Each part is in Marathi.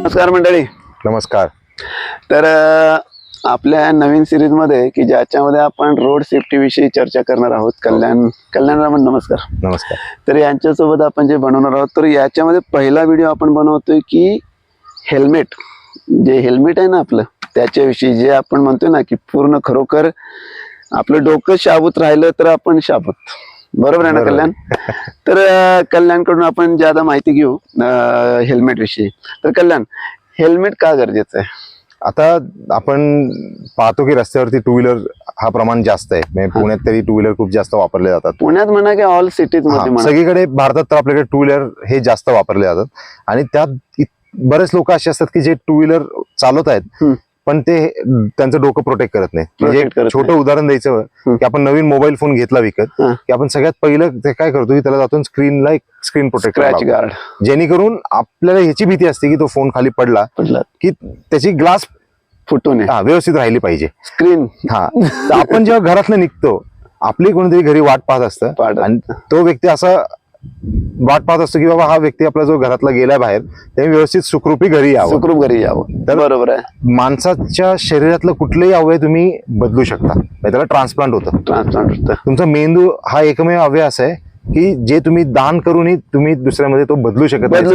नमस्कार मंडळी. नमस्कार. तर आपल्या नवीन सिरीजमध्ये की ज्याच्यामध्ये आपण रोड सेफ्टी विषयी चर्चा करणार आहोत कल्याण कल्याण रामन नमस्कार. नमस्कार. तर यांच्यासोबत आपण जे बनवणार आहोत तर याच्यामध्ये पहिला व्हिडिओ आपण बनवतोय की हेल्मेट. जे हेल्मेट आहे ना आपलं त्याच्याविषयी जे आपण म्हणतोय ना की पूर्ण खरोखर आपलं डोकं शाबूत राहिलं तर आपण शाबूत. बरोबर आहे ना. कल्याण? तर कल्याणकडून आपण ज्यादा माहिती घेऊ हेल्मेट विषयी. तर कल्याण हेल्मेट का गरजेचं आहे? आता आपण पाहतो की रस्त्यावरती टू व्हीलर हा प्रमाण जास्त आहे. म्हणजे पुण्यात तरी टू व्हीलर खूप जास्त वापरले जातात. पुण्यात म्हणा की ऑल सिटीज सगळीकडे भारतात तर आपल्याकडे टू व्हीलर हे जास्त वापरले जातात. आणि त्यात बरेच लोक असे असतात की जे टू व्हीलर चालवत आहेत. पण ते त्यांचं डोकं प्रोटेक्ट करत नाही. म्हणजे एक छोटं उदाहरण द्यायचं. की आपण नवीन मोबाईल फोन घेतला विकत. की आपण सगळ्यात पहिलं ते काय करतो की त्याला जातो स्क्रीनला एक स्क्रीन प्रोटेक्ट गार्ड जेणेकरून आपल्याला ह्याची भीती असते की तो फोन खाली पडला की त्याची ग्लास फुटू नये हा व्यवस्थित राहिली पाहिजे. स्क्रीन हा. आपण जेव्हा घरातनं निघतो आपली कोणीतरी घरी वाट पाहत असतं आणि तो व्यक्ती असा वाट पाहत असतो की बाबा हा व्यक्ती आपला जो घरातला गेला बाहेर त्याने व्यवस्थित सुखरूपी घरी यावं. सुखरूप घरी यावं. तर- बरोबर आहे. माणसाच्या शरीरातलं कुठलंही अवयव तुम्ही बदलू शकता. म्हणजे त्याला ट्रान्सप्लांट होतं. ट्रान्सप्लांट होतं. तुमचा मेंदू हा एकमेव अवयव असा आहे की जे तुम्ही दान करूनही तुम्ही दुसऱ्यामध्ये तो बदलू शकत नाही.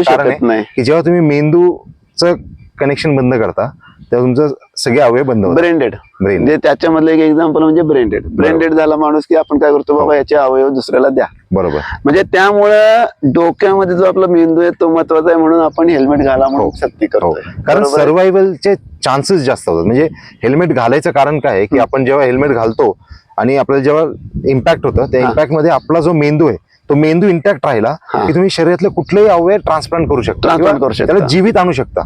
की जेव्हा तुम्ही मेंदूचं कनेक्शन बंद करता तेव्हा तुमचं सगळे अवयव बंद ब्रेंडेड ब्रेन म्हणजे त्याच्यामधलं एक एक्झाम्पल म्हणजे ब्रेंडेड ब्रेंडेड झाला माणूस की आपण काय करतो हो. बाबा याचे अवयव दुसऱ्याला द्या. बरोबर. म्हणजे त्यामुळं डोक्यामध्ये जो आपला मेंदू आहे तो महत्त्वाचा आहे म्हणून आपण हेल्मेट घाला म्हणून हो. सक्ती हो. करतो कारण सर्व्हायवलचे चान्सेस जास्त होतात. म्हणजे हेल्मेट घालायचं कारण काय आहे की आपण जेव्हा हेल्मेट घालतो आणि आपल्याला जेव्हा इम्पॅक्ट होतं त्या हा. इम्पॅक्टमध्ये आपला जो मेंदू आहे तो मेंदू इंटॅक्ट राहिला. की तुम्ही शरीरातले कुठलेही अवयव ट्रान्सप्लांट करू शकता करू शकता. त्याला जीवित आणू शकता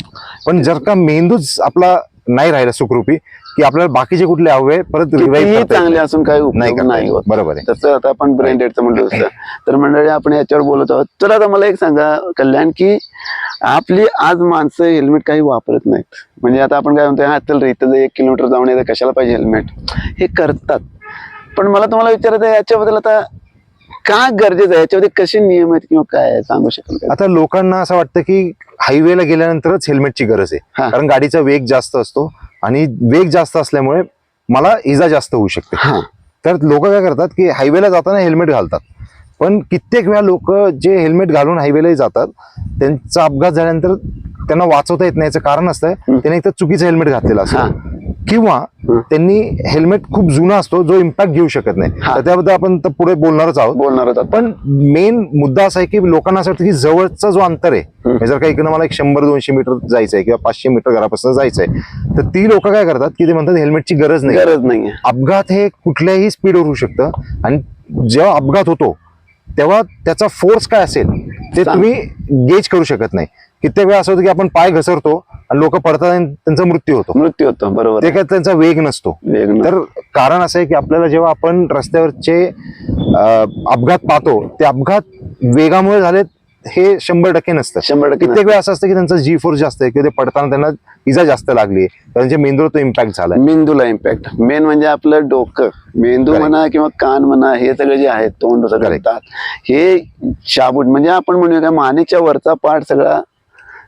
पण जर का मेंदूच आपला नाही राहिला सुखरूपी की आपल्याला बाकीचे कुठले अवयव परत चांगले. असून काही नाही. होत बरोबर आहे तसं आता आपण ब्रेंडेडचं म्हणलं तर मंडळी आपण याच्यावर बोलत आहोत तर आता मला एक सांगा कल्याण की आपली आज माणसं हेल्मेट काही वापरत नाहीत म्हणजे आता आपण काय म्हणतो हा चल रे इथं एक किलोमीटर जाऊन येतं कशाला पाहिजे हेल्मेट हे करतात पण मला तुम्हाला विचारायचं याच्याबद्दल आता का गरजेचं आहे? याच्यामध्ये कसे नियम आहेत किंवा काय सांगू शकाल? आता लोकांना असं वाटतं की हायवेला गेल्यानंतरच हेल्मेटची गरज. आहे. कारण गाडीचा वेग जास्त असतो आणि वेग जास्त असल्यामुळे मला इजा जास्त होऊ शकते. तर लोक काय करतात की हायवेला जाताना हेल्मेट घालतात. पण कित्येक वेळा लोक जे हेल्मेट घालून हायवेलाही जातात त्यांचा अपघात झाल्यानंतर त्यांना वाचवता येत नाही याचं कारण असतं त्यांनी एक तर चुकीचं हेल्मेट घातलेलं. असतं. किंवा. त्यांनी हेल्मेट खूप जुना असतो जो इम्पॅक्ट घेऊ शकत नाही. तर त्याबद्दल आपण पुढे बोलणारच आहोत. बोलणार होतात पण मेन मुद्दा असा आहे की लोकांना असं वाटतं की जवळचा जो अंतर आहे जर का इकडनं मला एक शंभर दोनशे मीटर जायचं आहे किंवा पाचशे मीटर घरापासून जायचं आहे तर ती लोक काय करतात की ते म्हणतात हेल्मेटची गरज नाही. गरज नाहीये. अपघात हे कुठल्याही स्पीडवर होऊ शकतं. आणि जेव्हा अपघात होतो तेव्हा त्याचा फोर्स काय असेल? ते. तुम्ही गेज करू शकत नाही. कित्येक वेळा असं होतं की आपण पाय घसरतो आणि लोक पडतात आणि त्यांचा मृत्यू होतो. मृत्यू होतो बरोबर. ते काय त्यांचा वेग नसतो. तर कारण असं आहे की आपल्याला जेव्हा आपण रस्त्यावरचे अपघात पाहतो ते अपघात वेगामुळे झालेत हे शंभर टक्के नसतं. शंभर टक्के कित्येक वेळा असं असतं की त्यांचा जी फोर्स जास्त आहे किंवा ते पडताना त्यांना इजा जास्त लागली त्यांच्या मेंदूवर तो इम्पॅक्ट झालाय. मेंदूला इम्पॅक्ट मेन म्हणजे आपलं डोकं. मेंदू. म्हणा किंवा कान म्हणा हे सगळे जे आहेत तोंड सगळं. दात हे शाबूट म्हणजे आपण म्हणूया का मानेच्या वरचा पार्ट सगळा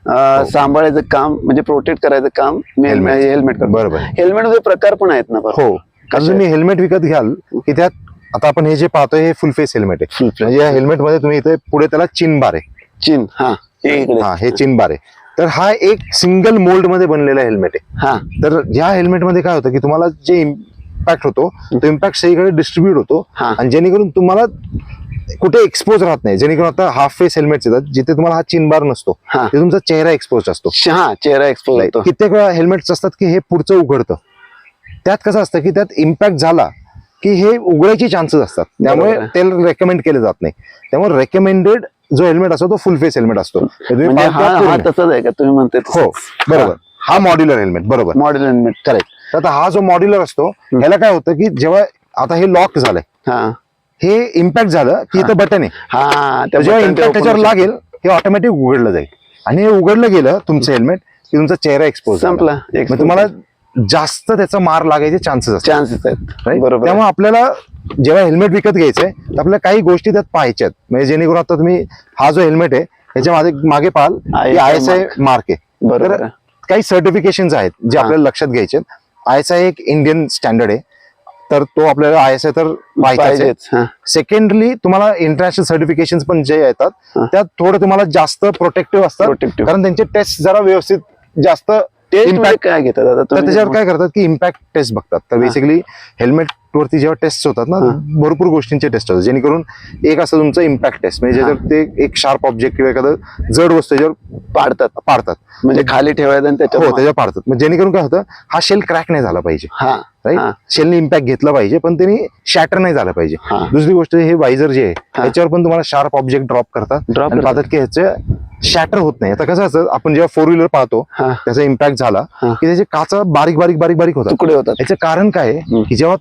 अं, सांभाळायचं काम म्हणजे प्रोटेक्ट करायचं काम. हेल्मेट बरोबर. हेल्मेट प्रकार पण आहेत ना हो. कारण तुम्ही हेल्मेट विकत घ्याल की त्यात आता आपण हे जे पाहतोय हे फुल फेस हेल्मेट आहे. म्हणजे या हेल्मेटमध्ये तुम्ही इथे पुढे त्याला चिन बार आहे. चिन हा. हे हा चिन बार आहे. तर हा एक सिंगल मोल्डमध्ये बनलेला हेल्मेट आहे. हा. तर ह्या हेल्मेटमध्ये काय होतं की तुम्हाला जे इम्पॅक्ट होतो तो इम्पॅक्ट सगळीकडे डिस्ट्रीब्यूट होतो. हा. आणि जेणेकरून तुम्हाला कुठे एक्सपोज राहत नाही. जेणेकरून आता हाफ फेस हेल्मेट येतात जिथे तुम्हाला हा चिन बार नसतो. हा. ते तुमचा चेहरा एक्सपोज असतो. हा चेहरा एक्सपोज होतो. कित्येक वेळा हेल्मेट्स असतात की हे पुढचं उघडतं. त्यात कसं असतं की त्यात इम्पॅक्ट झाला की हे उघडायचे चान्सेस असतात. त्यामुळे. त्याला रेकमेंड केलं जात नाही. त्यामुळे रेकमेंडेड जो हेल्मेट असतो तो फुल फेस हेल्मेट असतो. हे म्हणजे. तसंच आहे का? तुम्ही म्हणते हो बरोबर. हा. मॉड्युलर हेल्मेट बरोबर. मॉडेल हेल्मेट करेक्ट आता हा जो मॉड्युलर असतो ह्याला काय होतं की जेव्हा आता हे लॉक झालंय हा. हे इम्पॅक्ट झालं की इथं बटन आहे. जेव्हा इम्पॅक्ट ते त्याच्यावर. लागेल हे ऑटोमॅटिक उघडलं जाईल. आणि हे उघडलं गेलं तुमचं हेल्मेट की तुमचा चेहरा एक्सपोज संपला. तुम्हाला जास्त त्याचा मार लागायचे चान्सेस असतात चान्सेस आहेत? बरोबर आहे. त्यामुळे आपल्याला जेव्हा हेल्मेट विकत घ्यायचंय तर आपल्याला काही गोष्टी त्यात पाहायच्यात म्हणजे जेणेकरून आता तुम्ही हा जो हेल्मेट आहे ह्याच्या मागे मागे पाहाल आय एस आय मार्क आहे बरोबर. काही सर्टिफिकेशन आहेत जे. आपल्याला लक्षात घ्यायचे आय एस आय एक इंडियन स्टँडर्ड आहे तर तो आपल्याला आय एस आय तर हा. सेकंडली तुम्हाला इंटरनॅशनल सर्टिफिकेशन पण जे येतात. त्यात थोडं तुम्हाला जास्त प्रोटेक्टिव्ह असतात. कारण त्यांचे टेस्ट जरा व्यवस्थित जास्त Impact- मध्ये काय घेतात आता तर तुम्ही त्याच्यावर काय करतात की इम्पॅक्ट टेस्ट बघतात तर हा. बेसिकली हेल्मेट वरती जेव्हा टेस्ट होतात ना हा. भरपूर गोष्टींचे टेस्ट होतात जेणेकरून एक असं तुमचं इम्पॅक्ट टेस्ट म्हणजे. ज्याच्यावर ते एक शार्प ऑब्जेक्ट किंवा एखादं जड वस्तू त्याच्यावर पाडतात पाडतात म्हणजे खाली ठेवायचं आणि हो त्याच्यात त्याच्यावर पाडतात मग जेणेकरून काय होतं हा शेल क्रॅक नाही झाला पाहिजे हा राईट. शेलने इम्पॅक्ट घेतला पाहिजे पण त्यांनी शॅटर नाही झालं पाहिजे हा. दुसरी गोष्ट हे वायझर जे आहे हा. त्याच्यावर पण तुम्हाला शार्प ऑब्जेक्ट ड्रॉप करतात आणि करतात. पाहतात की ह्याचे शॅटर होत नाही आता कसं असतं आपण जेव्हा फोर व्हीलर पाहतो हा. त्याचा इम्पॅक्ट झाला हा. की त्याचे काचा बारीक बारीक बारीक बारीक होतात तुकडे होतात याचं कारण काय आहे हम्म. की जेव्हा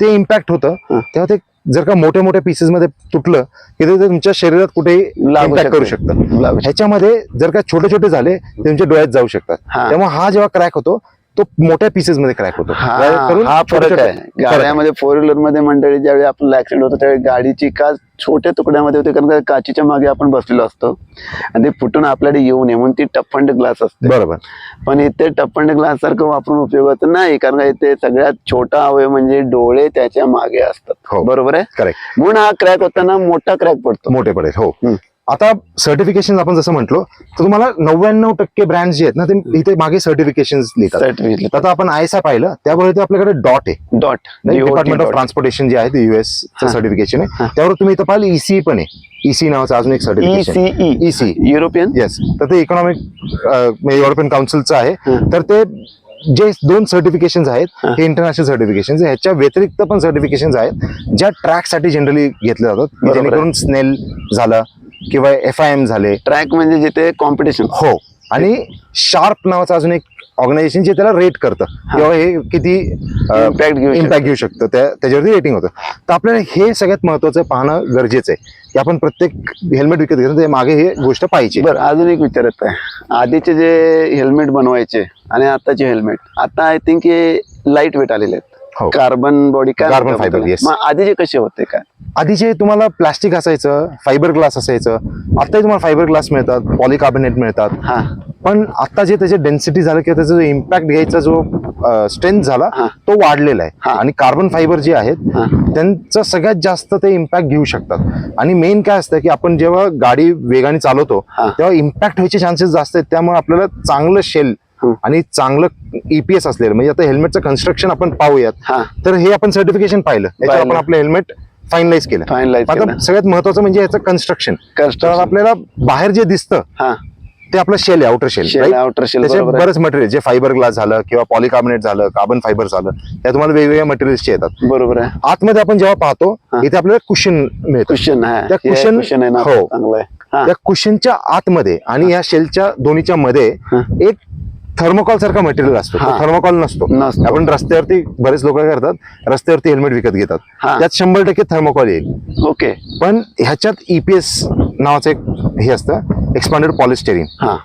ते इम्पॅक्ट होतं हा. तेव्हा ते जर का मोठ्या मोठ्या पीसेस मध्ये तुटलं की ते तुमच्या शरीरात कुठेही लागू इम्पॅक्ट करू शकते. शकतं लागू शकते. ह्याच्यामध्ये जर का छोटे छोटे झाले ते तुमच्या डोळ्यात जाऊ शकतात हा. त्यामुळे हा जेव्हा क्रॅक होतो तो मोठ्या पीसेस मध्ये क्रॅक होतो. हा फरक आहे. गाड्यामध्ये फोर व्हीलरमध्ये मंडळी ज्यावेळी आपला ऍक्सिडेंट होतो त्यावेळी गाडीची काच छोट्या तुकड्यामध्ये होते कारण काचीच्या मागे आपण बसलेलो असतो. आणि ते फुटून आपल्याकडे येऊ नये म्हणून ती टप्पंड ग्लास असते. बरोबर. पण इथे टप्पंड ग्लास सारखं वापरून उपयोगाचं नाही कारण का इथे सगळ्यात छोटा अवयव म्हणजे डोळे त्याच्यामागे असतात. हो. बरोबर आहे? म्हणून हा क्रॅक होताना मोठा क्रॅक पडतो. मोठे पडेल हो. आता सर्टिफिकेशन आपण जसं म्हटलो तर तुम्हाला नव्याण्णव टक्के ब्रँड जे आहेत ना ते इथे मागे सर्टिफिकेशन लिहितात. आता आपण आय एस आय पाहिलं त्याबरोबर ते आपल्याकडे डॉट आहे. डॉट. डिपार्टमेंट ऑफ ट्रान्सपोर्टेशन जे आहे युएस. सर्टिफिकेशन. आहे. त्यावर तुम्ही इथं पाहिलं ईसी पण आहे. ईसी नावाचं अजून एक सर्टिफिकेशन ईसी युरोपियन येस तर ते इकॉनॉमिक युरोपियन काउन्सिलचं आहे. तर ते जे दोन सर्टिफिकेशन आहेत हा. इंटरनॅशनल सर्टिफिकेशन ह्याच्या व्यतिरिक्त पण सर्टिफिकेशन आहेत ज्या ट्रॅकसाठी जनरली घेतले जातात. जेणेकरून स्नेल झालं किंवा एफ आय एम झाले. ट्रॅक म्हणजे जिथे कॉम्पिटिशन हो. आणि शार्प नावाचं अजून एक ऑर्गनायझेशन जे त्याला रेट करतं. किंवा हे किती Impact घेऊ. इम्पॅक्ट घेऊ शकतं. त्या त्याच्यावरती रेटिंग होतं. तर आपल्याला हे सगळ्यात महत्वाचं पाहणं गरजेचं आहे. की आपण प्रत्येक हेल्मेट विकत घेतो ते मागे हे गोष्ट पाहिजे. बरं अजून एक विचारत आहे. आधीचे जे हेल्मेट बनवायचे आणि आताचे हेल्मेट आता आय थिंक हे लाइट वेट आलेले हो. कार्बन बॉडी काय Carbon fiber, yes. मग आधीचे कसे होते काय आधीचे तुम्हाला प्लास्टिक असायचं फायबर ग्लास असायचं आताही तुम्हाला फायबर ग्लास मिळतात पॉलिकार्बोनेट मिळतात हा पण आता जे त्याचे डेन्सिटी झालं किंवा त्याचा जो इम्पॅक्ट घ्यायचा जो स्ट्रेंथ झाला हा. तो वाढलेला आहे. आणि कार्बन फायबर जे आहेत हा. त्यांचं सगळ्यात जास्त ते इम्पॅक्ट घेऊ शकतात आणि मेन काय असतं की आपण जेव्हा गाडी वेगाने चालवतो हा. तेव्हा इम्पॅक्ट व्हायचे चान्सेस जास्त आहेत त्यामुळे आपल्याला चांगलं शेल. आणि चांगलं ईपीएस असलेलं म्हणजे आता हेल्मेटचं कन्स्ट्रक्शन आपण पाहूयात. हा. तर हे आपण सर्टिफिकेशन पाहिलं. याच्यावर पाहिलं. आपण आपलं हेल्मेट फायनलाइज केलं. फायनलाइज आता सगळ्यात महत्वाचं म्हणजे याचं कन्स्ट्रक्शन तर Construction. आपल्याला बाहेर जे दिसतं हा. ते आपलं शेल आहे outer shell shell outer shell बरोबर आहे. बरेच मटेरियल जे फायबर ग्लास झालं किंवा पॉलिकार्बोनेट झालं कार्बन फायबर झालं त्या तुम्हाला वेगवेगळ्या मटेरियल्सचे येतात. बरोबर आहे. आतमध्ये आपण जेव्हा पाहतो हा. इथे आपल्याला कुशन मिळतं. कुशन हा. त्या cushion- कुशन आहे ना हो. चांगलं आहे. हा. त्या कुशनच्या आतमध्ये आणि या शेलच्या दोन्हीच्या मध्ये हा. एक थर्मोकॉल सारखा मटेरियल असतो. हा. थर्मोकॉल नसतो. नसतो. आपण रस्त्यावरती बरेच लोक काय करतात रस्त्यावरती हेल्मेट विकत घेतात. हा. त्यात शंभर टक्के थर्मोकॉल येईल. ओके. पण ह्याच्यात ईपीएस नावाचं एक हे असतं एक्सपांडेड पॉलिस्टेरिन हा.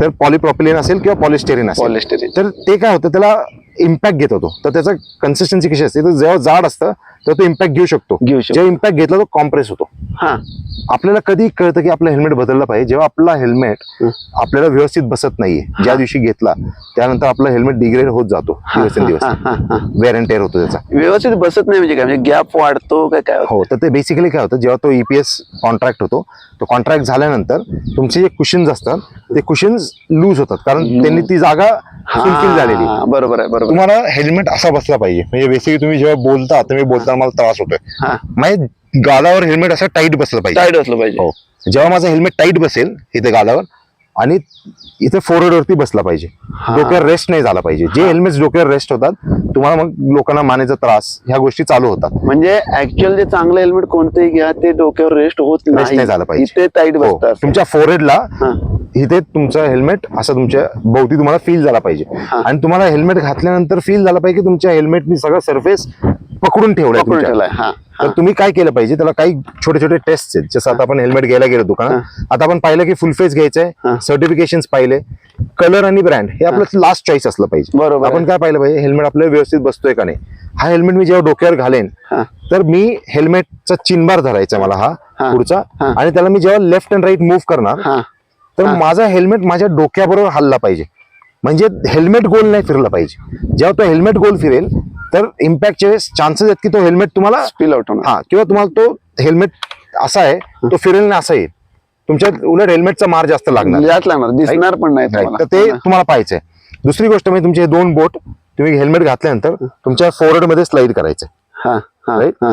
तर पॉलिप्रॉपिलिन असेल किंवा पॉलिस्टेरिन असेल. पॉलिस्टेरिन तर ते काय होतं त्याला इम्पॅक्ट घेत होतो. तर त्याचं कन्सिस्टन्सी कशी असते? तर जेव्हा जाड असतं तर तो इम्पॅक्ट घेऊ शकतो. घेऊ शकतो. जेव्हा इम्पॅक्ट घेतला तो कॉम्प्रेस होतो. हा. आपल्याला कधी कळतं की आपलं हेल्मेट बदललं पाहिजे. जेव्हा आपला हेल्मेट. आपल्याला व्यवस्थित बसत नाहीये ज्या दिवशी घेतला त्यानंतर आपलं हेल्मेट डिग्रेड होत जातो दिवसेंदिवस. वेअर अँड टेअर होतो त्याचा. व्यवस्थित बसत नाही म्हणजे काय? म्हणजे गॅप वाढतो काय काय? हो तर ते बेसिकली काय होतं जेव्हा तो ईपीएस कॉन्ट्रॅक्ट होतो तो कॉन्ट्रॅक्ट झाल्यानंतर तुमचे जे कुशन्स असतात ते कुशन्स लूज होतात. कारण. त्यांनी ती जागा झालेली. बरोबर आहे बरोबर तुम्हाला हेल्मेट असा बसला पाहिजे. म्हणजे बेसिकली तुम्ही जेव्हा बोलता तुम्ही बोलताना मला त्रास होतोय. हा. म्हणजे गालावर हेल्मेट असं टाईट बसलं पाहिजे. टाईट असलं पाहिजे. हो. जेव्हा माझं हेल्मेट टाईट बसेल इथे गालावर आणि इथे फोरहेड वरती बसला पाहिजे. डोक्यावर रेस्ट नाही झाला पाहिजे. जे हेल्मेट डोक्यावर रेस्ट होतात तुम्हाला मग लोकांना मानेचा त्रास ह्या गोष्टी चालू होतात. म्हणजे ऍक्च्युअल जे चांगलं हेल्मेट कोणतंही घ्या ते डोक्यावर रेस्ट होत नाही झालं पाहिजे. हो. तुमच्या फोरहेडला इथे तुमचं हेल्मेट असं तुमच्या भोवती तुम्हाला फील झाला पाहिजे. आणि तुम्हाला हेल्मेट घातल्यानंतर फील झालं पाहिजे की तुमच्या हेल्मेटनी सगळं सरफेस पकडून ठेवलंय तर तुम्ही काय केलं पाहिजे? त्याला काही छोटे छोटे टेस्ट आहेत. जसं आता आपण हेल्मेट घ्यायला गेलो दुकानात. आता आपण पाहिलं की फुल फेस घ्यायचंय. सर्टिफिकेशन पाहिले. कलर आणि ब्रँड हे आपलं लास्ट चॉईस असलं पाहिजे. बरोबर. आपण काय पाहिलं पाहिजे? हेल्मेट आपल्याला व्यवस्थित बसतोय का नाही? हा हेल्मेट मी जेव्हा डोक्यावर घालेन. तर मी हेल्मेटचा चिनबार धरायचा मला हा. पुढचा. आणि त्याला मी जेव्हा लेफ्ट अँड राईट मूव्ह करणार तर. माझा हेल्मेट माझ्या डोक्याबरोबर हल्ला पाहिजे. म्हणजे हेल्मेट गोल नाही फिरला पाहिजे. जेव्हा तो हेल्मेट गोल फिरेल तर इम्पॅक्टच्या वेळेस चान्सेस आहेत की तो हेल्मेट तुम्हाला स्पिल आउट होणार. हा किंवा तुम्हाला तो हेल्मेट असा आहे तो फिरेल ना असा येईल. तुमच्या उलट हेल्मेटचा मार जास्त लागणार. लागणार दिसणार पण नाही. तर ते तुम्हाला पाहायचंय दुसरी गोष्ट म्हणजे तुमचे हे दोन बोट तुम्ही हेल्मेट घातल्यानंतर तुमच्या फोरहेडमध्ये स्लाइड करायचं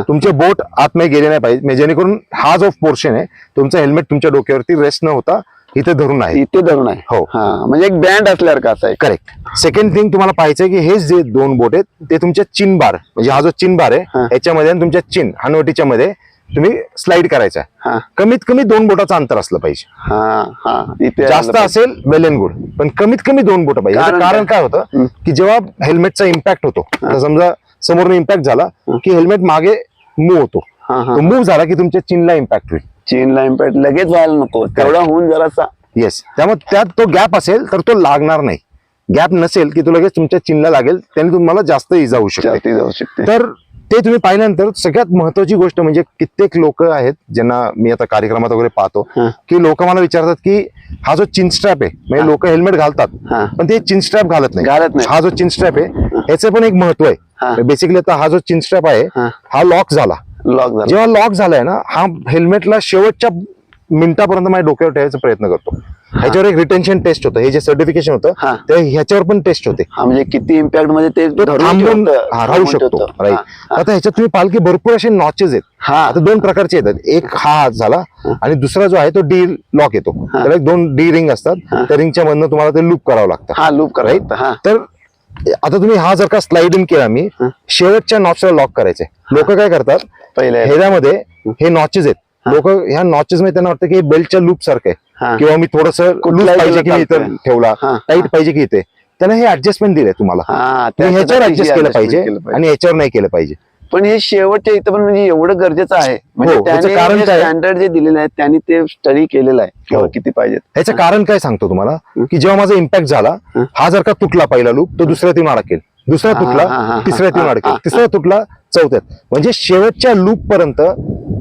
तुमचे बोट आतमध्ये गेले नाही पाहिजे. म्हणजे जेणेकरून हा जो पोर्शन आहे तुमचं हेल्मेट तुमच्या डोक्यावरती रेस्ट न होता इथे धरून आहे. इथे धरून आहे. हो. हा म्हणजे एक बँड असल्यावर का असं आहे. करेक्ट सेकंड थिंग तुम्हाला पाहायचंय की हे जे दोन बोट आहेत ते तुमच्या चिन बार म्हणजे हा जो चिन बार आहे. याच्यामध्ये आणि तुमच्या चिन हनवटीच्या मध्ये तुम्ही स्लाइड करायचा हा. कमीत कमी दोन बोटाचं अंतर असलं पाहिजे. हा हा. इथे जास्त पाहिजे. असेल वेल अँड गुड पण कमीत कमी दोन बोट पाहिजे. कारण काय? होतं. की जेव्हा हेल्मेटचा इम्पॅक्ट होतो समजा समोरून इम्पॅक्ट झाला की हेल्मेट मागे मूव्ह होतो. मूव्ह झाला की तुमच्या चिनला इम्पॅक्ट होईल. चीनला इम्पॅक्ट लगेच व्हायला नको. तेवढा होऊन जरासा. येस त्यामुळे त्यात तो गॅप असेल तर तो लागणार नाही. गॅप नसेल की तो लगेच तुमच्या चिनला लागेल त्याने तुम्हाला जास्त इजा होऊ शकते. जाऊ शकते. तर ते तुम्ही पाहिल्यानंतर सगळ्यात महत्वाची गोष्ट म्हणजे कित्येक लोक आहेत ज्यांना मी आता कार्यक्रमात वगैरे पाहतो. की लोक मला विचारतात की हा जो चिन स्ट्रॅप आहे म्हणजे लोक हेल्मेट घालतात. पण ते चिन स्ट्रॅप घालत नाही. घालत नाही. हा जो चिन स्ट्रॅप आहे याचं पण एक महत्त्व. आहे. बेसिकली आता हा जो चिन स्ट्रॅप आहे. हा. लॉक झाला. लॉक झाला. जेव्हा लॉक झालाय ना हा हेल्मेटला शेवटच्या मिनिटापर्यंत माझ्या डोक्यावर ठेवायचा प्रयत्न करतो. ह्याच्यावर एक रिटेन्शन टेस्ट होतं. हे जे सर्टिफिकेशन होतं. ते ह्याच्यावर पण टेस्ट होते. म्हणजे किती इम्पॅक्टमध्ये ते राहू शकतो. राईट आता ह्याच्यात तुम्ही पाल की भरपूर असे नॉचेस आहेत. हा. आता दोन प्रकारचे येतात. एक हा हात झाला आणि दुसरा जो आहे तो डी लॉक येतो. त्याला एक दोन डी रिंग असतात. त्या रिंगच्या मधनं तुम्हाला ते लूप करावं लागतं. हा लूप करायचं तर आता तुम्ही हा जर का स्लाइड इन केला मी. शेवटच्या नॉचला लॉक करायचे लोक काय करतात ह्याच्यामध्ये हे. नॉचेस आहेत. लोक ह्या नॉचेस मध्ये त्यांना वाटतं की हे बेल्टच्या लूप सारखं हा. आहे किंवा मी थोडस लूप पाहिजे की मी. इथं ठेवला हा. टाईट पाहिजे की इथे. त्याला हे ऍडजस्टमेंट दिलंय तुम्हाला. हा तुम्ही ह्याच्यावर ऍडजस्ट केलं adjustment पाहिजे केलं पाहिजे. आणि याच्यावर नाही केलं पाहिजे. पण हे शेवटच्या इथं पण म्हणजे एवढं गरजेचं आहे. म्हणजे हो, ह्याचं कारण काय? स्टँडर्ड जे दिलेले आहेत त्यांनी ते स्टडी केलेलं आहे. किंवा हो. किती पाहिजेत. ह्याचं कारण काय सांगतो तुम्हाला? की जेव्हा माझा इम्पॅक्ट झाला हं. हा जर का तुटला पहिला लूप तो दुसऱ्या तीन अडकेल दुसरा हा, हा, तुटला हा, तिसऱ्या तीन हा, अडकेल हा, तिसरा तुटला चौथ्यात म्हणजे शेवटच्या लूप पर्यंत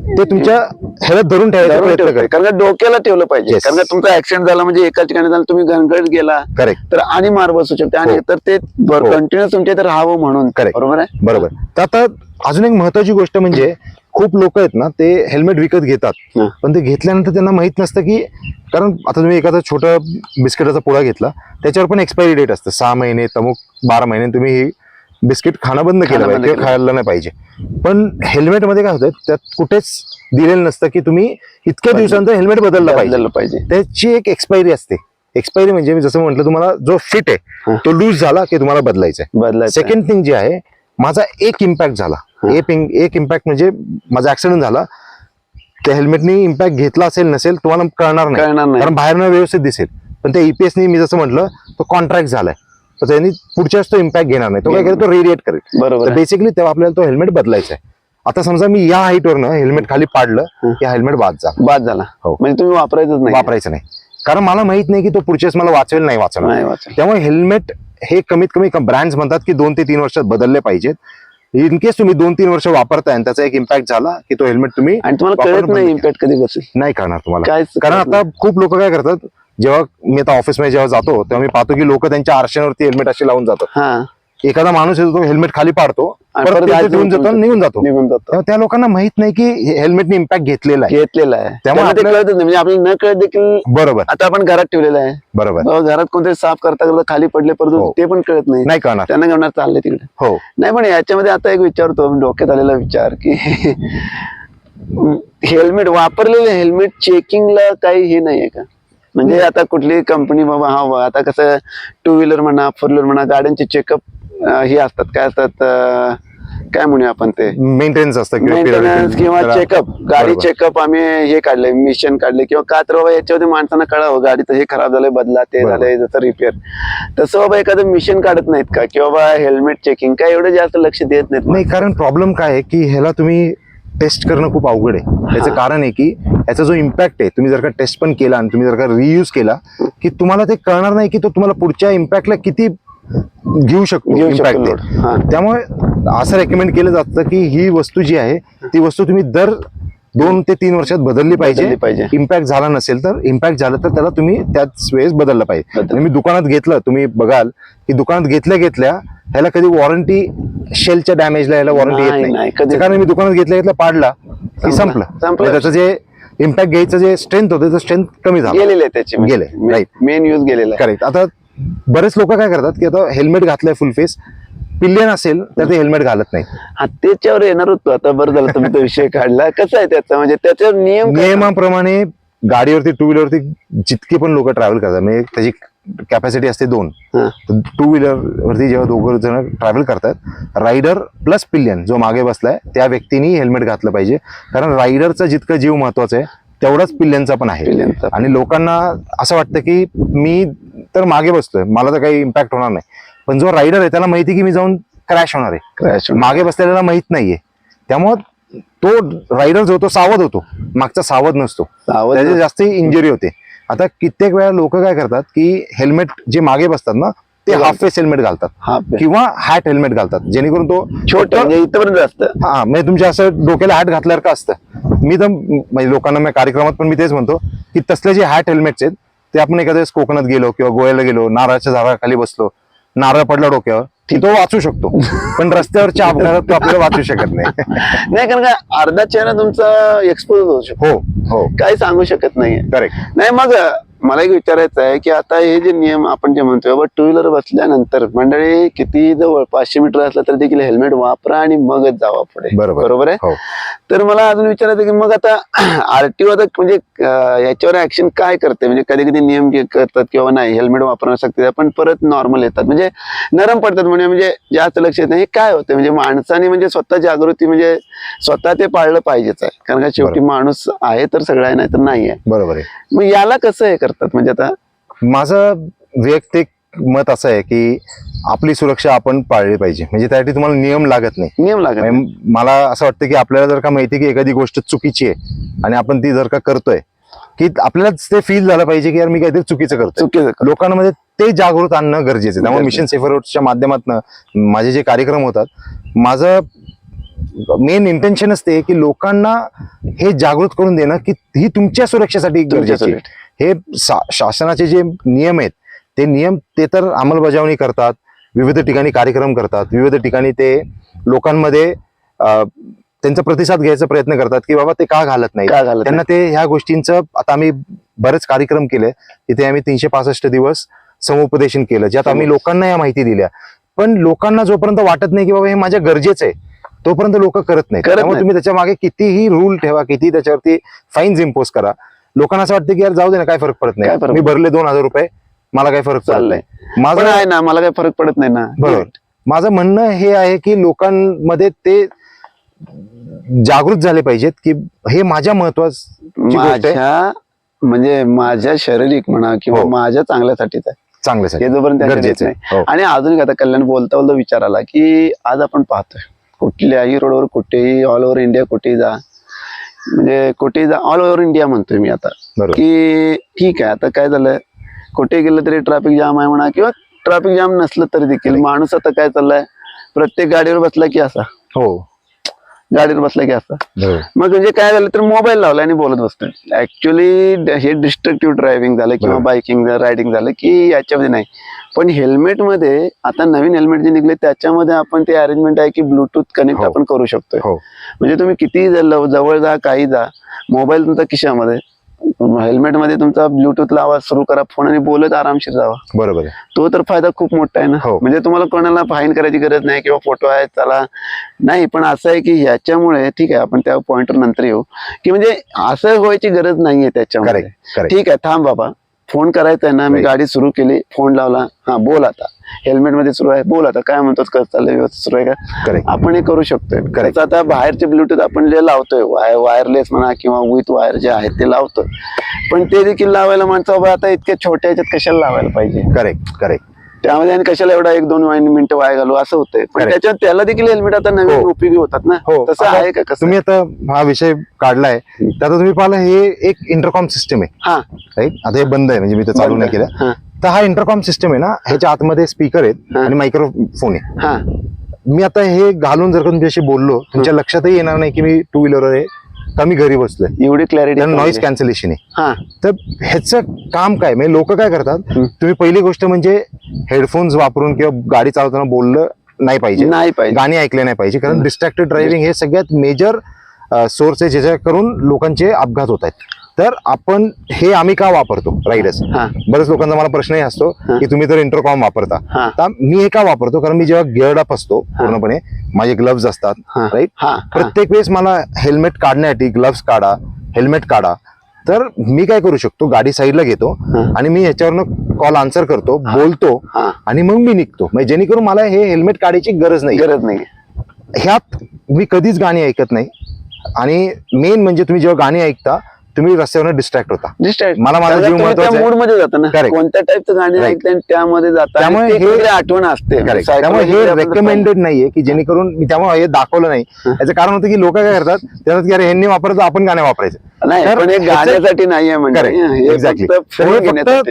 ते तुमच्या ह्याला धरून ठेवायचा प्रयत्न. करत कारण का डोक्याला ठेवलं पाहिजे. कारण का तुमचा ऍक्सिडेंट झाला म्हणजे एका ठिकाणी झाला तुम्ही घनगडत गेला करेक्ट तर आणि मार बसू शकते आणि हो. तर ते हो. कंटिन्युअस तुमच्या इथे राहावं म्हणून Correct. बरोबर आहे बरोबर तर आता अजून एक महत्वाची गोष्ट म्हणजे खूप लोक आहेत ना ते हेल्मेट विकत घेतात हा. पण ते घेतल्यानंतर त्यांना माहीत नसतं की कारण आता तुम्ही एखादा छोटा बिस्किटाचा पुडा घेतला त्याच्यावर पण एक्सपायरी डेट असतं सहा महिने तमुक बारा महिने तुम्ही ही बिस्किट खाणं बंद केलं पाहिजे किंवा. खायला नाही पाहिजे. पण हेल्मेटमध्ये काय होतं त्यात कुठेच दिलेलं नसतं की तुम्ही इतक्या दिवसानंतर हेल्मेट बदललं पाहिजे. त्याची एक एक्सपायरी असते. एक्सपायरी म्हणजे मी जसं म्हटलं तुम्हाला जो फिट आहे. तो लूज झाला की तुम्हाला बदलायचा आहे. सेकंड थिंग जे आहे माझा एक इम्पॅक्ट झाला. एक इम्पॅक्ट म्हणजे माझा ऍक्सिडेंट झाला. त्या हेल्मेटनी इम्पॅक्ट घेतला असेल नसेल तुम्हाला कळणार नाही. कारण बाहेरनं व्यवस्थित दिसेल. पण त्या ईपीएसनी मी जसं म्हटलं तो कॉन्ट्रॅक्ट झालाय. त्यांनी पुढच्याच तो इम्पॅक्ट घेणार नाही. तो काय करेल तो रेडिएट करेल. बरोबर तर आहे. बेसिकली तेव्हा आपल्याला तो हेल्मेट बदलायचा आहे. आता समजा मी या हाईटवरनं हेल्मेट खाली पाडलं की हेल्मेट बाद झाला. बाद झाला. हो. म्हणजे तुम्ही वापरायचंच नाही. वापरायचं नाही. कारण मला माहीत नाही की तो पुढच्याच मला वाचवेल नाही वाचवेल. नाही वाचवेल. त्यामुळे हेल्मेट हे कमीत कमी ब्रँड्स म्हणतात की दोन ते तीन वर्षात बदलले पाहिजेत. इन केस तुम्ही दोन तीन वर्ष वापरताय आणि त्याचा एक इम्पॅक्ट झाला की तो हेल्मेट तुम्ही आणि तुम्हाला वापरणं कळत नाही इम्पॅक्ट कधी बसेल. नाही करणार तुम्हाला. काहीच कारण आता खूप लोक काय करतात जेव्हा मी आता ऑफिसमध्ये जेव्हा जातो तेव्हा मी पाहतो की लोक त्यांच्या आरशावरती हेल्मेट असे लावून जातात. हा. एखादा माणूस येतो तो हेल्मेट खाली पाडतो आणि परत परत तिथे जायचं ठेवून जातो आणि निघून जातो. निघून जातो. तेव्हा त्या लोकांना माहीत नाही की हेल्मेटने इम्पॅक्ट घेतलेला आहे. घेतलेला आहे. त्यामुळे त्यामुळे ते आपल्या- कळतच नाही. म्हणजे आपल्याला न कळत देखील बरोबर. आता आपण घरात ठेवलेलं आहे. बरोबर. बाबा घरात कोणतरी साफ करता करता खाली पडले परंतु हो. ते पण कळत नाही. नाही करणार त्यांना घेणार चाललंय तिकडे. हो. नाही पण याच्यामध्ये आता एक विचारतो मी डोक्यात आलेला विचार की हेल्मेट वापरलेलं हेल्मेट चेकिंगला काही हे नाहीये का? म्हणजे आता कुठली कंपनी बाबा हा आता कसं टू व्हीलर म्हणा फोर व्हीलर म्हणा गाड्यांचे चेकअप हे असतात. काय असतात काय म्हणूया आपण ते? मेंटेनन्स असतं मेंटेनन्स किंवा चेकअप गाडी. चेकअप आम्ही हे काढले मिशन काढले किंवा का तर बाबा याच्यामध्ये माणसांना कळावं गाडीचं हे खराब झालंय बदला ते. झालंय जसं रिपेअर तसं बाबा एखादं मिशन काढत नाहीत का? किंवा बाबा हेल्मेट चेकिंग काय एवढं जास्त लक्ष देत नाहीत नाही कारण प्रॉब्लेम काय आहे की ह्याला तुम्ही टेस्ट करणं खूप अवघड आहे याचं कारण आहे की याचा जो इम्पॅक्ट आहे तुम्ही जर का टेस्ट पण केला आणि तुम्ही जर का रियूज केला की तुम्हाला ते कळणार नाही की तो तुम्हाला पुढच्या इम्पॅक्टला किती घेऊ शकतो. हा. त्यामुळे असं रेकमेंड केलं जातं की ही वस्तू जी आहे ती वस्तू तुम्ही दर दोन ते तीन वर्षात बदलली पाहिजे. पाहिजे. इम्पॅक्ट झाला नसेल तर इम्पॅक्ट झालं तर त्याला तुम्ही त्याच वेळेस बदललं पाहिजे. मी दुकानात घेतलं तुम्ही बघाल की दुकानात घेतल्या घेतल्या ह्याला कधी वॉरंटी शेलच्या डॅमेजला याला वॉरंटी येत नाही, कारण मी दुकानात घेतल्या घेतल्या पाडला की संपला. त्याचं जे इम्पॅक्ट घ्यायचं जे स्ट्रेंथ होतं ते स्ट्रेंथ कमी झालं. गेलेले त्याचे गेले, right. मेन यूज गेलेला करेक्ट आता बरेच लोक काय करतात की आता हेल्मेट घातलंय फुल फेस पिल्लियन असेल तर ते हेल्मेट घालत नाही हा त्याच्यावर येणार होतो. आता बरं झालं तुम्ही तो विषय काढला. कसं आहे त्याचा? म्हणजे त्याच्यावर नियम काय? नियमाप्रमाणे गाडीवरती टू व्हीलरवरती जितके पण लोक ट्रॅव्हल करतात म्हणजे त्याची कॅपॅसिटी असते दोन. हा. टू व्हीलर वरती जेव्हा दोघं जण ट्रॅव्हल करतात रायडर प्लस पिल्लियन जो मागे बसलाय त्या व्यक्तीने हेल्मेट घातलं पाहिजे. कारण रायडरचा जितकं जीव महत्त्वाचा आहे तेवढाच पिल्ल्यांचा पण आहे. पिल्ल्यांचा. आणि लोकांना असं वाटतं की मी तर मागे बसतोय मला तर काही इम्पॅक्ट होणार नाही. पण जो रायडर आहे त्याला माहिती की मी जाऊन क्रॅश होणार आहे. होणार. मागे बसलेल्याला माहीत नाहीये. त्यामुळं तो रायडर जो तो सावध होतो. मागचा सावध नसतो. सावध त्याचे नसतो. जास्त इंजुरी होते. आता कित्येक वेळा लोक काय करतात की हेल्मेट जे मागे बसतात ना ते हाफ फेस हेल्मेट घालतात. हा किंवा हॅट हेल्मेट घालतात. जेणेकरून तो छोट इथपर्यंत असतं हा म्हणजे तुमच्या असं डोक्याला हॅट घातल्यासारखं असतं? मी तर म्हणजे लोकांना कार्यक्रमात पण मी तेच म्हणतो की तसले जे हॅट हेल्मेट्स आहेत ते आपण एखाद्या कोकणात गेलो किंवा गोव्याला गेलो नारळाच्या झाडाखाली बसलो नारळ पडला डोक्यावर की तो वाचू शकतो. पण रस्त्यावरच्या अपघातात तो आपल्याला वाचू शकत नाही. नाही कारण का अर्धा चेहरा तुमचा एक्सपोज होऊ शकतो. हो हो. काही सांगू शकत नाहीये. करेक्ट नाही मग मला एक विचारायचं आहे की आता हे जे नियम आपण जे म्हणतोय बाबा टू व्हीलर बसल्यानंतर मंडळी किती जवळ पाचशे मीटर असलं तर देखील हेल्मेट वापरा आणि मगच जावा पुढे. बरोबर. आहे? हो. तर मला अजून विचारायचं की मग आता आरटीओ आता म्हणजे याच्यावर ऍक्शन काय करते? म्हणजे कधी कधी नियम करतात किंवा नाही हेल्मेट वापरणं शकते पण परत नॉर्मल येतात. म्हणजे नरम पडतात म्हणजे म्हणजे जास्त लक्ष येत नाही. हे काय होतं? म्हणजे माणसाने म्हणजे स्वतः जागृती म्हणजे स्वतः ते पाळलं पाहिजेच आहे. कारण का शेवटी माणूस आहे तर सगळं आहे नाही तर नाही आहे बरोबर आहे. मग याला कसं हे करतात? म्हणजे आता माझं वैयक्तिक मत असं आहे की आपली सुरक्षा आपण पाळली पाहिजे म्हणजे त्यासाठी तुम्हाला नियम लागत नाही नियम लागत नाही. म्हणजे मला असं वाटतं की आपल्याला जर का माहिती की एखादी गोष्ट चुकीची आहे आणि आपण ती जर का करतोय की आपल्याला ते फील झालं पाहिजे की यार मी काहीतरी चुकीचं करतोय चुकीचं कर- लोकांमध्ये ते जागृत आणणं गरजेचं आहे त्यामुळे. मिशन सेफर रोडच्या माध्यमातून माझे जे कार्यक्रम होतात माझं मेन इंटेन्शनच ते की लोकांना हे जागृत करून देणं की ही तुमच्या सुरक्षेसाठी गरजेची आहे. हे सा- शासनाचे जे नियम आहेत ते नियम ते तर अंमलबजावणी करतात विविध ठिकाणी कार्यक्रम करतात विविध ठिकाणी ते लोकांमध्ये त्यांचा प्रतिसाद घ्यायचा प्रयत्न करतात की बाबा ते का घालत नाही त्यांना ते ह्या गोष्टींचं आता आम्ही बरेच कार्यक्रम केले तिथे आम्ही तीनशे पासष्ट दिवस समुपदेशन केलं ज्यात आम्ही लोकांना या माहिती दिल्या. पण लोकांना जोपर्यंत वाटत नाही की बाबा हे माझ्या गरजेचं आहे तोपर्यंत लोक करत नाही त्यामुळे. तुम्ही त्याच्यामागे कितीही रूल ठेवा किती त्याच्यावरती फाईन्स इम्पोज करा लोकांना असं वाटतं की यार जाऊ दे ना काय फरक पडत काय नाही फरक मी भरले दोन हजार रुपये मला काय फरक पडत चाललंय. नाही. पण माझं आहे ना मला काही फरक पडत नाही ना. बरोबर. माझं म्हणणं हे आहे की लोकांमध्ये ते जागृत झाले पाहिजेत की हे माझ्या महत्वाची गोष्ट आहे. माझ्या म्हणजे माझ्या शारीरिक म्हणा किंवा हो. माझ्या चांगल्यासाठीच आहे. चांगल्यासाठी. हे जोपर्यंत गरजेचं नाही. हो. आणि अजून एक आता कल्याण बोलता बोलता विचार आला की आज आपण पाहतोय कुठल्याही रोडवर कुठेही ऑल ओव्हर इंडिया कुठेही जा म्हणजे कुठेही जा ऑल ओव्हर इंडिया म्हणतोय मी आता. की ठीक आहे आता काय झालं कुठे गेलं तरी ट्रॅफिक जाम आहे म्हणा किंवा ट्रॅफिक जाम नसलं तरी देखील माणूस आता काय चाललाय? प्रत्येक गाडीवर बसला की असा. हो. गाडीवर बसला की असा. मग म्हणजे काय झालं तर मोबाईल लावला आणि बोलत बसतोय. ऍक्च्युली हे डिस्ट्रक्टिव्ह ड्रायव्हिंग झालं किंवा. बायकिंग रायडिंग झालं की याच्यामध्ये नाही. पण हेल्मेटमध्ये आता नवीन हेल्मेट जे निघले त्याच्यामध्ये आपण ते अरेंजमेंट आहे की ब्लूटूथ कनेक्ट हो. आपण करू शकतोय. हो. म्हणजे तुम्ही किती जवळ जा काही जा मोबाईल तुमचा खिशामध्ये. हेल्मेटमध्ये तुमचा ब्लूटूथ लावा सुरू करा फोन आणि बोलत आरामशीर जावा. बरोबर आहे. तो तर फायदा खूप मोठा आहे ना? हो. म्हणजे तुम्हाला कोणाला फाईन करायची गरज नाही किंवा फोटो आहे चला. नाही पण असं आहे की ह्याच्यामुळे ठीक आहे आपण त्या पॉइंटवर नंतर येऊ. की म्हणजे असं व्हायची गरज नाहीये त्याच्यामुळे. करेक्ट करेक्ट ठीक आहे थांब बाबा. फोन करायचा आहे ना मी Right. गाडी सुरू केली फोन लावला. हा बोल आता. हेल्मेटमध्ये सुरू आहे. बोल आता काय म्हणतोस कसं चाललंय व्यवस्थित सुरू आहे का? करेक्ट आपण हे करू शकतोय. त्याचं आता बाहेरचे ब्लूटूथ आपण जे लावतोय वाय वायरलेस म्हणा किंवा विथ वायर जे आहेत ते लावतोय. पण ते देखील लावायला माणसं आता इतक्या छोट्या ह्याच्यात कशाला लावायला पाहिजे? करेक्ट करेक्ट त्यामध्ये आणि कशाला एवढा एक दोन मिनिटं वाया घालू असं होतंय. पण Correct. त्याच्यात त्याला देखील हेल्मेट आता नवीन हो. उपयोगी होतात ना? हो. तसं आता आहे का कसं? तुम्ही आता हा विषय काढलाय तर आता तुम्ही पाहिलं हे एक इंटरकॉम सिस्टम आहे. हा. राईट? आता हे बंद आहे म्हणजे मी ते चालू नाही केलं. हा. तर हा इंटरकॉम सिस्टम आहे ना ह्याच्या आतमध्ये स्पीकर आहेत हा. आणि मायक्रोफोन आहे. हा. मी आता हे घालून जर का तुमच्याशी बोललो तुमच्या लक्षातही येणार नाही की मी टू व्हीलर आहे कमी घरी बसलोय. एवढी क्लॅरिटी नॉईज कॅन्सलेशन आहे. हा. तर ह्याचं काम काय? म्हणजे लोक काय करतात. तुम्ही पहिली गोष्ट म्हणजे हेडफोन्स वापरून किंवा गाडी चालवताना बोललं नाही पाहिजे. नाही पाहिजे. गाणी ऐकले नाही पाहिजे. कारण डिस्ट्रॅक्टेड ड्रायव्हिंग हे सगळ्यात मेजर सोर्स आहे ज्याच्या करून लोकांचे अपघात होत आहेत. तर आपण हे आम्ही का वापरतो? रायडर्स हा. बरेच लोकांचा मला प्रश्नही असतो. की तुम्ही तर इंटरकॉम वापरता. तर मी हे का वापरतो? कारण मी जेव्हा गिअर्ड अप असतो पूर्णपणे माझे ग्लव्स असतात राईट. प्रत्येक वेळेस मला हेल्मेट काढण्यासाठी ग्लव्स काढा हेल्मेट काढा. तर मी काय करू शकतो? गाडी साईडला घेतो. आणि मी ह्याच्यावरनं कॉल आन्सर करतो बोलतो आणि मग मी निघतो. म्हणजे जेणेकरून मला हे हेल्मेट काढायची गरज नाही. गरज नाही. ह्यात मी कधीच गाणी ऐकत नाही. आणि मेन म्हणजे तुम्ही जेव्हा गाणी ऐकता तुम्ही रस्त्यावरनं डिस्ट्रॅक्ट होता. डिस्ट्रॅक्ट मला माझा जीव महत्त्वाचा. मूडमध्ये जातं ना. कोणत्या टाईपचं गाणी आणि त्यामध्ये जातं. आणि त्यामुळे हे- आठवण असते. त्यामुळे हे रेकमेंडेड नाहीये की जेणेकरून मी त्यामुळे हे दाखवलं नाही. याचं कारण होतं की लोक काय करतात? त्याच्यात की अरे ह्यांनी वापरतो आपण गाणे वापरायचे. नाही पण हे गाण्यासाठी नाहीये म्हणजे एक्झॅक्टली.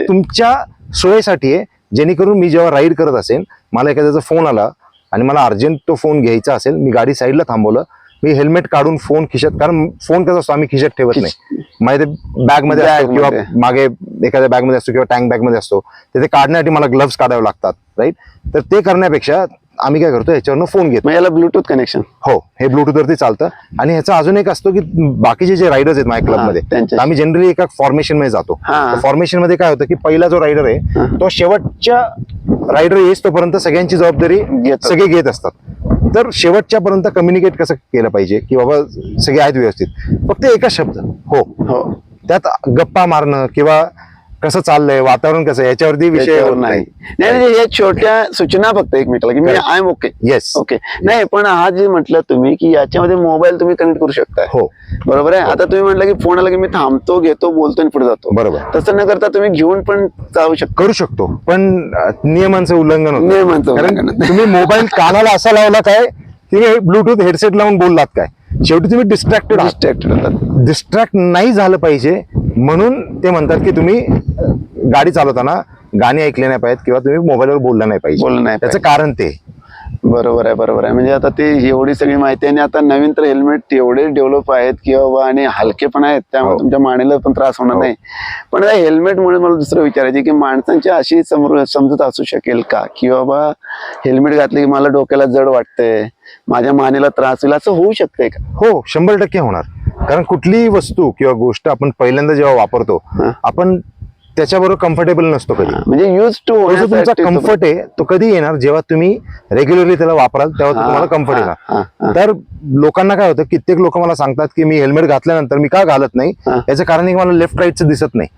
तुमच्या सोयीसाठी आहे जेणेकरून मी जेव्हा राईड करत असेल मला एखाद्याचा फोन आला आणि मला अर्जंट तो फोन घ्यायचा असेल मी गाडी साईडला थांबवलं मी हेल्मेट काढून फोन खिशात कारण फोन कसा असतो आम्ही खिशात ठेवत नाही. माझ्या बॅगमध्ये Bag किंवा मध्ये. मागे एखाद्या बॅगमध्ये असतो किंवा टँक बॅगमध्ये असतो तर ते काढण्यासाठी मला ग्लव्स काढावे लागतात राईट तर ते करण्यापेक्षा आम्ही काय करतो याच्यावरनं फोन घेतो याला ब्लूटूथ कनेक्शन हो हे ब्लूटूथ वरती चालतं आणि ह्याचा अजून एक असतो की बाकीचे जे रायडर्स आहेत माझ्या क्लबमध्ये त्यांचे. तर आम्ही जनरली एका फॉर्मेशनमध्ये जातो. फॉर्मेशनमध्ये काय होतं की पहिला जो रायडर आहे. तो शेवटच्या रायडर येस तोपर्यंत सगळ्यांची जबाबदारी. सगळे घेत असतात तर शेवटच्या पर्यंत कम्युनिकेट कसं केलं पाहिजे की बाबा सगळे आहेत व्यवस्थित फक्त एकच शब्द हो हो त्यात गप्पा मारणं किंवा कसं चाललंय वातावरण कसं याच्यावरती विषय नाही. नाही. हे छोट्या सूचना फक्त एक मिनिटाला की मी. I am okay yes okay नाही पण हा जे म्हटलं तुम्ही की याच्यामध्ये मोबाईल तुम्ही कनेक्ट करू शकता हो. बरोबर आहे? आता तुम्ही म्हटलं की फोन आला की मी थांबतो घेतो बोलतो आणि पुढे जातो. बरोबर. तसं न करता तुम्ही घेऊन पण जाऊ शकता. करू शकतो पण नियमांचं उल्लंघन होतं. नियमांचं उल्लंघन. तुम्ही मोबाईल कानाला असा लावला काय की ब्लूटूथ हेडसेट लावून बोललात काय? शेवटी तुम्ही डिस्ट्रॅक्टेड डिस्ट्रॅक्टेड होतात. डिस्ट्रॅक्ट नाही झालं पाहिजे म्हणून ते म्हणतात की तुम्ही गाडी चालवताना गाणी ऐकले नाही पाहिजेत किंवा तुम्ही मोबाईलवर बोललं नाही पाहिजे. बोललं नाही त्याचं कारण ते. बरोबर आहे बरोबर आहे म्हणजे आता ते एवढी सगळी माहिती आहे आणि आता नवीन तर हेल्मेट एवढे डेव्हलप आहेत की बाबा आणि हलके पण आहेत त्यामुळे हो. तुमच्या मानेला पण त्रास होणार हो. नाही पण हेल्मेटमुळे मला दुसरं विचारायचं आहे की माणसांची अशी समृ- समजूत असू शकेल का की बाबा हेल्मेट घातले की मला डोक्याला जड वाटतंय माझ्या मानेला त्रास होईल असं होऊ शकतंय का हो शंभर टक्के होणार कारण कुठलीही वस्तू किंवा गोष्ट आपण पहिल्यांदा जेव्हा वापरतो. आपण त्याच्याबरोबर कम्फर्टेबल नसतो कधी. म्हणजे युज टू तुमचा कम्फर्ट आहे तो कधी येणार? जेव्हा तुम्ही रेग्युलरली त्याला वापराल तेव्हा तुम्हाला कम्फर्ट येणार. तर लोकांना काय होतं कित्येक लोक मला सांगतात की मी हेल्मेट घातल्यानंतर मी का घालत नाही. याचं कारण मला लेफ्ट राईटचं दिसत नाही.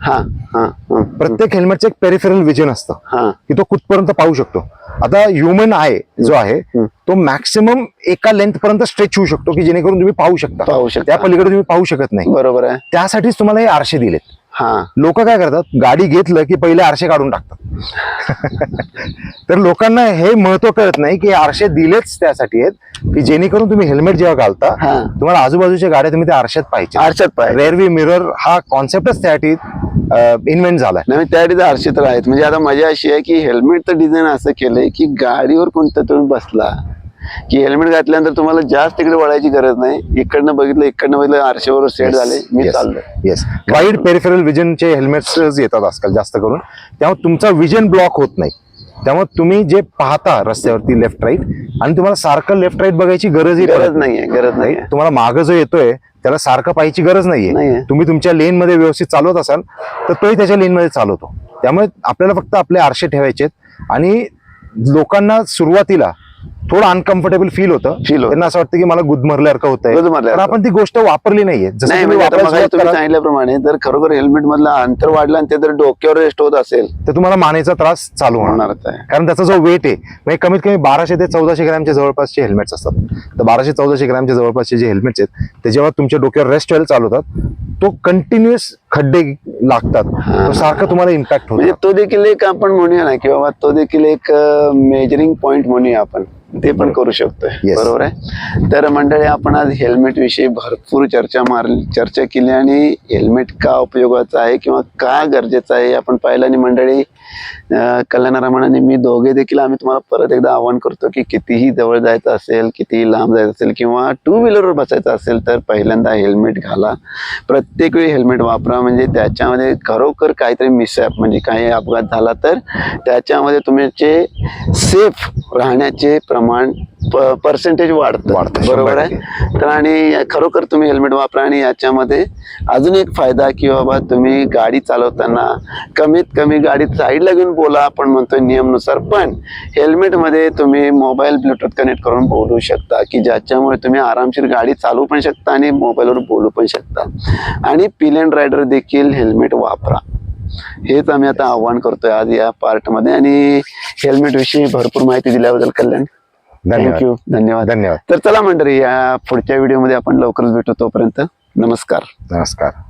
प्रत्येक हेल्मेटचं एक पेरिफेरल विजन असतं की तो कुठपर्यंत पाहू शकतो. आता ह्युमन आहे जो आहे तो मॅक्सिमम एका लेंथ पर्यंत स्ट्रेच होऊ शकतो की जेणेकरून तुम्ही पाहू शकता. पाहू शकता. त्या पलीकडे तुम्ही पाहू शकत नाही. बरोबर आहे. त्यासाठीच तुम्हाला हे आरशे दिलेत. हा. लोक काय करतात? गाडी घेतलं की पहिले आरशे काढून टाकतात. तर लोकांना हे महत्त्व कळत नाही की आरशे दिलेच त्यासाठी आहेत की जेणेकरून तुम्ही हेल्मेट जेव्हा घालता. तुम्हाला आजूबाजूच्या गाड्या तुम्ही त्या आरशात पाहिजे. आरशात पाहिजे. रेअरवी मिरर हा कॉन्सेप्टच त्यासाठी इन्व्हेंट झालाय. नाही त्यासाठी हर्षी तर आहेत म्हणजे आता मजा अशी आहे की हेल्मेटचं डिझाईन असं केलंय की गाडीवर कोणता तुम्ही बसला की हेल्मेट घातल्यानंतर तुम्हाला जास्त तिकडे वळायची गरज नाही. इकडनं बघितलं इकडनं बघितलं आरशेवर सेट झाले मी चाललोय. येस वाईड पेरिफेरल विजनचे हेल्मेट्स येतात आजकाल जास्त करून. त्यामुळे तुमचा विजन ब्लॉक होत नाही. त्यामुळे तुम्ही जे पाहता रस्त्यावरती लेफ्ट राईट आणि तुम्हाला सारखं लेफ्ट राईट बघायची गरजही गरज नाहीये गरज नाहीये. तुम्हाला मागं जो येतोय त्याला सारखं पाहायची गरज नाहीये. नाहीये. तुम्ही तुमच्या लेन मध्ये व्यवस्थित चालवत असाल तर तोही त्याच्या लेन मध्ये चालवतो. त्यामुळे आपल्याला फक्त आपले आरशे ठेवायचे आणि लोकांना सुरुवातीला थोडं अनकम्फर्टेबल फील होतं. होतं. त्यांना असं वाटतं की मला गुदमरल्यासारखं गुदमरल्यासारखं. पण आपण ती गोष्ट वापरली नाहीये. जसं नाही तुम्ही म्हणजे आता वापरायला मगाशी सुरुवात तुम्ही कराल, सांगितल्याप्रमाणे जर खरोखर हेल्मेट मधलं अंतर वाढलं आणि ते जर डोक्यावर रेस्ट होत असेल तर तुम्हाला मानेचा त्रास चालू होणार. होणारच आहे. कारण त्याचा जो वेट आहे म्हणजे कमीत कमी बाराशे ते चौदाशे ग्रॅमच्या जवळपासचे हेल्मेट्स असतात. तर बाराशे चौदाशे ग्रॅमच्या जवळपासचे जे हेल्मेट्स आहेत ते जेव्हा तुमच्या डोक्यावर रेस्ट व्हायला चालू होतात तो कंटिन्युअस खड्डे लागतात. तो सारखं तुम्हाला इम्पॅक्ट म्हणजे होतो तो देखील एक आपण म्हणूया ना की बाबा तो देखील एक मेजरिंग पॉइंट म्हणूया आपण. ते पण करू शकतोय. बरोबर आहे? तर मंडळी आपण आज हेल्मेट विषयी भरपूर चर्चा मारली चर्चा केली आणि हेल्मेट का उपयोगाचं आहे किंवा का गरजेचं आहे हे आपण पाहिलं आणि मंडळी कल्याण कल्याणरामन मी दोघे देखील आम्ही तुम्हाला परत एकदा आवाहन करतो की कितीही जवळ जायचं असेल कितीही लांब जायचं असेल किंवा टू व्हीलरवर बसायचं असेल तर पहिल्यांदा हेल्मेट घाला. प्रत्येक वेळी हेल्मेट वापरा. म्हणजे त्याच्यामध्ये खरोखर काहीतरी मिसॲप म्हणजे काही अपघात झाला तर त्याच्यामध्ये तुमचे सेफ राहण्याचे प्रमाण पर्सेंटेज वाढतं. वाढतं, बरोबर आहे? तर आणि खरोखर तुम्ही हेल्मेट वापरा आणि याच्यामध्ये अजून एक फायदा की बाबा तुम्ही गाडी चालवताना कमीत कमी गाडी साईडला घेऊन बोला आपण म्हणतोय नियमनुसार. पण हेल्मेटमध्ये तुम्ही मोबाईल ब्लूटूथ कनेक्ट करून बोलू शकता की ज्याच्यामुळे तुम्ही आरामशीर गाडी चालवू पण शकता आणि मोबाईलवर बोलू पण शकता. आणि पिल अँड रायडर देखील हेल्मेट वापरा. हेच आम्ही आता आव्हान करतोय आज या पार्टमध्ये आणि हेल्मेट विषयी भरपूर माहिती दिल्याबद्दल कल्याण. थँक्यू धन्यवाद. धन्यवाद. तर चला मंडळी या पुढच्या व्हिडिओमध्ये आपण लवकरच भेटू तोपर्यंत नमस्कार. नमस्कार.